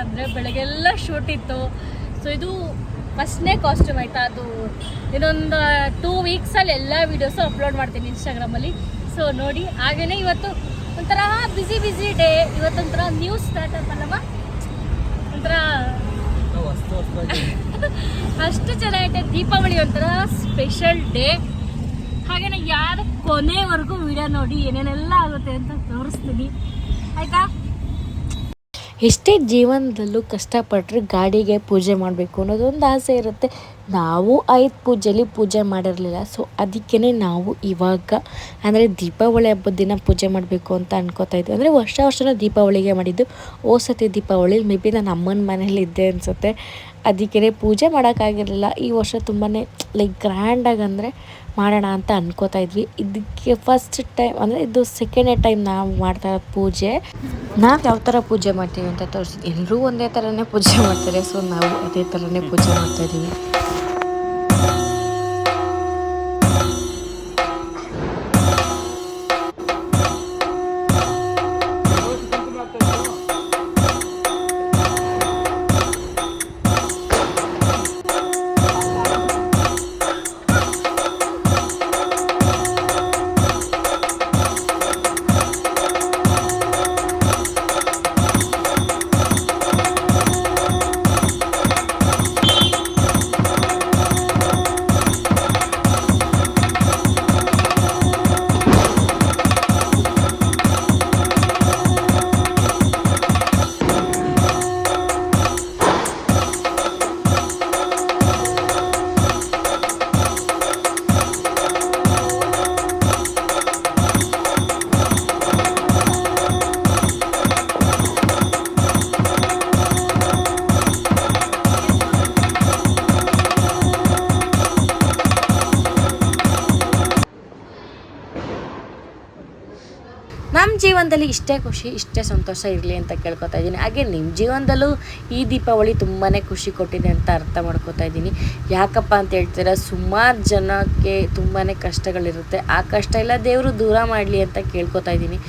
ಯಾಕಂದರೆ ಬೆಳಗ್ಗೆಲ್ಲ ಶೂಟ್ ಇತ್ತು. ಸೊ ಇದು ಫಸ್ಟ್ನೇ ಕಾಸ್ಟ್ಯೂಮ್ ಆಯಿತಾ ಅದು? ಇನ್ನೊಂದು ಟೂ ವೀಕ್ಸಲ್ಲಿ ಎಲ್ಲ ವೀಡಿಯೋಸು ಅಪ್ಲೋಡ್ ಮಾಡ್ತೀನಿ ಇನ್ಸ್ಟಾಗ್ರಾಮಲ್ಲಿ ಸೊ ನೋಡಿ ಹಾಗೆಯೇ ಇವತ್ತು ಒಂಥರ ಬ್ಯುಸಿ ಬ್ಯುಸಿ ಡೇ ಇವತ್ತೊಂಥರ ನ್ಯೂಸ್ ಸ್ಟಾರ್ಟಪ್ ಅಲ್ಲಮ್ಮ ಒಂಥರ ಅಷ್ಟು ಚೆನ್ನಾಗೈತೆ. ದೀಪಾವಳಿ ಒಂಥರ ಸ್ಪೆಷಲ್ ಡೇ ಹಾಗೆಯೇ ಯಾರು ಕೊನೆವರೆಗೂ ವಿಡಿಯೋ ನೋಡಿ, ಏನೇನೆಲ್ಲ ಆಗುತ್ತೆ ಅಂತ ತೋರಿಸ್ತೀನಿ. ಆಯ್ತಾ? ಎಷ್ಟೇ ಜೀವನದಲ್ಲೂ ಕಷ್ಟಪಟ್ಟರೆ ಗಾಡಿಗೆ ಪೂಜೆ ಮಾಡಬೇಕು ಅನ್ನೋದೊಂದು ಆಸೆ ಇರುತ್ತೆ. ನಾವು ಐದು ಪೂಜೆಯಲ್ಲಿ ಪೂಜೆ ಮಾಡಿರಲಿಲ್ಲ. ಸೊ ಅದಕ್ಕೇ ನಾವು ಇವಾಗ ಅಂದರೆ ದೀಪಾವಳಿ ಹಬ್ಬದ ದಿನ ಪೂಜೆ ಮಾಡಬೇಕು ಅಂತ ಅನ್ಕೋತಾ ಇದ್ವಿ. ಅಂದರೆ ವರ್ಷ ವರ್ಷನೂ ದೀಪಾವಳಿಗೆ ಮಾಡಿದ್ದು. ಓ ಸತಿ ದೀಪಾವಳಿ ಮೇ ಬಿ ನಾನು ಅಮ್ಮನ ಮನೇಲಿ ಇದ್ದೆ ಅನಿಸುತ್ತೆ. ಅದಕ್ಕೇ ಪೂಜೆ ಮಾಡೋಕ್ಕಾಗಿರಲಿಲ್ಲ. ಈ ವರ್ಷ ತುಂಬಾ ಲೈಕ್ ಗ್ರ್ಯಾಂಡಾಗಿ ಅಂದರೆ ಮಾಡೋಣ ಅಂತ ಅಂದ್ಕೋತಾ ಇದ್ವಿ. ಇದಕ್ಕೆ ಫಸ್ಟ್ ಟೈಮ್ ಅಂದರೆ ಇದು ಸೆಕೆಂಡೇ ಟೈಮ್ ನಾವು ಮಾಡ್ತಾ ಪೂಜೆ. ನಾವು ಯಾವ ಥರ ಪೂಜೆ ಮಾಡ್ತೀವಿ ಅಂತ ತೋರಿಸಿ, ಎಲ್ಲರೂ ಒಂದೇ ಥರನೇ ಪೂಜೆ ಮಾಡ್ತಾರೆ. ಸೊ ನಾವು ಅದೇ ಥರನೇ ಪೂಜೆ ಮಾಡ್ತಾ ಇದ್ದೀವಿ. ನಮ್ಮ ಜೀವನದಲ್ಲಿ ಇಷ್ಟೇ ಖುಷಿ, ಇಷ್ಟೇ ಸಂತೋಷ ಇರಲಿ ಅಂತ ಕೇಳ್ಕೊತಾ ಇದ್ದೀನಿ. ಹಾಗೆ ನಿಮ್ಮ ಜೀವನದಲ್ಲೂ ಈ ದೀಪಾವಳಿ ತುಂಬಾ ಖುಷಿ ಕೊಟ್ಟಿದೆ ಅಂತ ಅರ್ಥ ಮಾಡ್ಕೊತಾ ಇದ್ದೀನಿ. ಯಾಕಪ್ಪ ಅಂತ ಹೇಳ್ತೀರಾ ಸುಮಾರು ಜನಕ್ಕೆ ತುಂಬಾ ಕಷ್ಟಗಳಿರುತ್ತೆ. ಆ ಕಷ್ಟ ಎಲ್ಲ ದೇವರು ದೂರ ಮಾಡಲಿ ಅಂತ ಕೇಳ್ಕೊತಾ ಇದ್ದೀನಿ.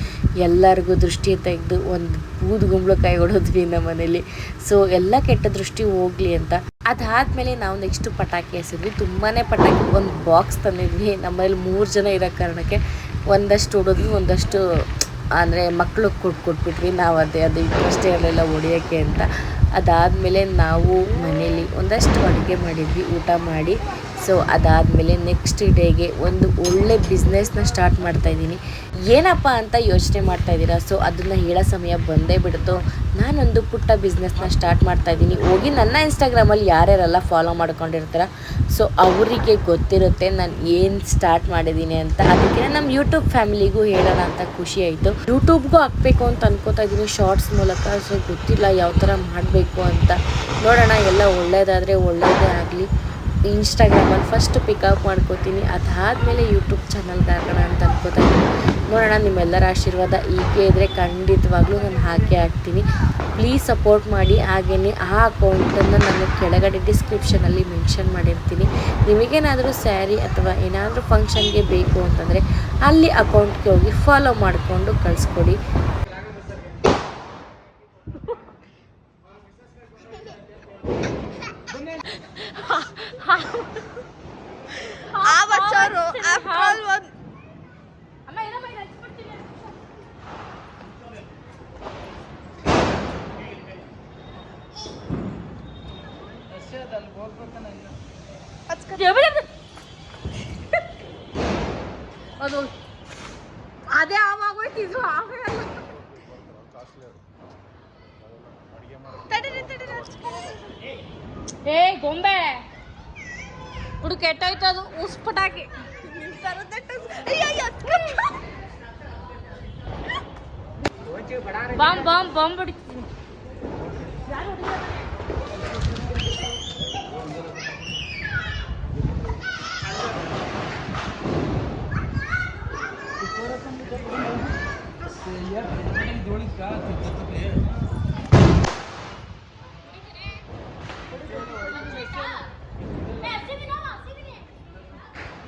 ಎಲ್ಲರಿಗೂ ದೃಷ್ಟಿ ತೆಗೆದು ಒಂದು ಬೂದು ಕೈ ಹೊಡೋದ್ವಿ ನಮ್ಮ ಮನೇಲಿ. ಸೊ ಎಲ್ಲ ಕೆಟ್ಟ ದೃಷ್ಟಿ ಹೋಗ್ಲಿ ಅಂತ. ಅದಾದಮೇಲೆ ನಾವು ನೆಕ್ಸ್ಟ್ ಪಟಾಕಿ ಎಸಿದ್ವಿ. ತುಂಬಾ ಪಟಾಕಿ ಒಂದು ಬಾಕ್ಸ್ ತಂದಿದ್ವಿ. ನಮ್ಮಲ್ಲಿ ಮೂರು ಜನ ಇರೋ ಕಾರಣಕ್ಕೆ ಒಂದಷ್ಟು ಹೊಡೋದ್ವಿ ಒಂದಷ್ಟು ಅಂದರೆ ಮಕ್ಕಳು ಕೊಟ್ಟು ಕೊಟ್ಬಿಟ್ವಿ, ನಾವು ಅದೇ, ಅದು ಇಂಟ್ರೆಸ್ಟ್ ಇರಲಿಲ್ಲ ಹೊಡಿಯೋಕ್ಕೆ ಅಂತ. ಅದಾದಮೇಲೆ ನಾವು ಮನೇಲಿ ಒಂದಷ್ಟು ಅಡುಗೆ ಮಾಡಿದ್ವಿ, ಊಟ ಮಾಡಿ. ಸೊ ಅದಾದಮೇಲೆ ನೆಕ್ಸ್ಟ್ ಡೇಗೆ ಒಂದು ಒಳ್ಳೆ ಬಿಸ್ನೆಸ್ನ ಸ್ಟಾರ್ಟ್ ಮಾಡ್ತಾಯಿದ್ದೀನಿ ಏನಪ್ಪ ಅಂತ ಯೋಚನೆ ಮಾಡ್ತಾ ಇದ್ದೀರಾ? ಸೊ ಅದನ್ನು ಹೇಳೋ ಸಮಯ ಬಂದೇ ಬಿಡ್ತು. ನಾನೊಂದು ಪುಟ್ಟ ಬಿಸ್ನೆಸ್ನ ಸ್ಟಾರ್ಟ್ ಮಾಡ್ತಾ ಇದ್ದೀನಿ. ಹೋಗಿ ನನ್ನ ಇನ್ಸ್ಟಾಗ್ರಾಮಲ್ಲಿ ಯಾರ್ಯಾರೆಲ್ಲ ಫಾಲೋ ಮಾಡ್ಕೊಂಡಿರ್ತಾರ? ಸೊ ಅವರಿಗೆ ಗೊತ್ತಿರುತ್ತೆ ನಾನು ಏನು ಸ್ಟಾರ್ಟ್ ಮಾಡಿದ್ದೀನಿ ಅಂತ. ಅದಕ್ಕೆ ನಮ್ಮ ಯೂಟ್ಯೂಬ್ ಫ್ಯಾಮಿಲಿಗೂ ಹೇಳೋಣ ಅಂತ ಖುಷಿ ಆಯಿತು. ಯೂಟ್ಯೂಬ್ಗೂ ಹಾಕಬೇಕು ಅಂತ ಅನ್ಕೋತಾ ಇದ್ದೀನಿ. ಶಾರ್ಟ್ಸ್ ಮೂಲಕ. ಸೊ ಗೊತ್ತಿಲ್ಲ ಯಾವ ಥರ ಮಾಡಬೇಕು ಅಂತ. ನೋಡೋಣ, ಎಲ್ಲ ಒಳ್ಳೆಯದಾದರೆ ಒಳ್ಳೆಯದೇ ಆಗಲಿ. ಇನ್ಸ್ಟಾಗ್ರಾಮಲ್ಲಿ ಫಸ್ಟ್ ಪಿಕಪ್ ಮಾಡ್ಕೋತೀನಿ. ಅದಾದಮೇಲೆ ಯೂಟ್ಯೂಬ್ ಚಾನಲ್ ಹಾಕೋಣ ಅಂತ ಅನ್ಕೋತಾ ನೋಡೋಣ, ನಿಮ್ಮೆಲ್ಲರ ಆಶೀರ್ವಾದ ಹೀಗೆ ಇದ್ದರೆ ಖಂಡಿತವಾಗ್ಲೂ ನಾನು ಹಾಕೇ ಹಾಕ್ತೀನಿ. ಪ್ಲೀಸ್ ಸಪೋರ್ಟ್ ಮಾಡಿ. ಹಾಗೆಯೇ ಆ ಅಕೌಂಟನ್ನು ನಾನು ಕೆಳಗಡೆ ಡಿಸ್ಕ್ರಿಪ್ಷನಲ್ಲಿ ಮೆನ್ಷನ್ ಮಾಡಿರ್ತೀನಿ. ನಿಮಗೇನಾದರೂ ಸ್ಯಾರಿ ಅಥವಾ ಏನಾದರೂ ಫಂಕ್ಷನ್ಗೆ ಬೇಕು ಅಂತಂದರೆ ಅಲ್ಲಿ ಅಕೌಂಟ್ಗೆ ಹೋಗಿ ಫಾಲೋ ಮಾಡಿಕೊಂಡು ಕಳಿಸ್ಕೊಡಿ. ಅದು ಅದೇ ಆವಾಗೋಯ್ತು ಇದು ಆಮೇಲೆ ತಡೀರಿ ತಡೀರಿ ಅಷ್ಟೇ. ಏ ಗೊಂಬೆ ಹುಡು ಕೆಟ್ಟೋಯ್ತು ಅದು ಉಸ್ ಪಟಾಕಿ ನಿಮ್ ತರದ್ದೇ ಟಸ್- ಅಯ್ಯ, ಅಯ್ಯ, ಅತ್ಕೊಂಡ್ರು. ಬಾಂಬ್ ಬಾಂಬ್ ಬಾಂಬ್ ಹೊಡಿತೀನಿ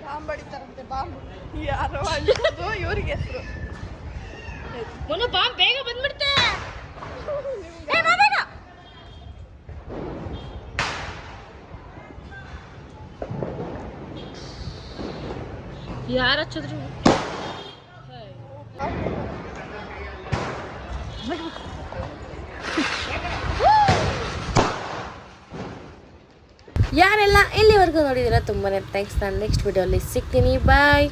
ಬಾಂಬ್ ಹೊಡಿತಾರಂತೆ ಬಾಂಬ್ ಯಾರೋ ಅಳ್ಸೋದು ಇವ್ರಿಗೆ ಹೆಸರು ಮೊನ್ನೆ ಬಾಂಬ್ ಬೇಗ ಬಂದ್ಬಿಡ್ತೆ ಯಾರೆಲ್ಲ ಇಲ್ಲಿವರೆಗೂ ನೋಡಿದಿರ ತುಂಬಾ ಥ್ಯಾಂಕ್ಸ್ ನಾನು ನೆಕ್ಸ್ಟ್ ವಿಡಿಯೋಲಿ ಸಿಗ್ತೀನಿ. ಬಾಯ್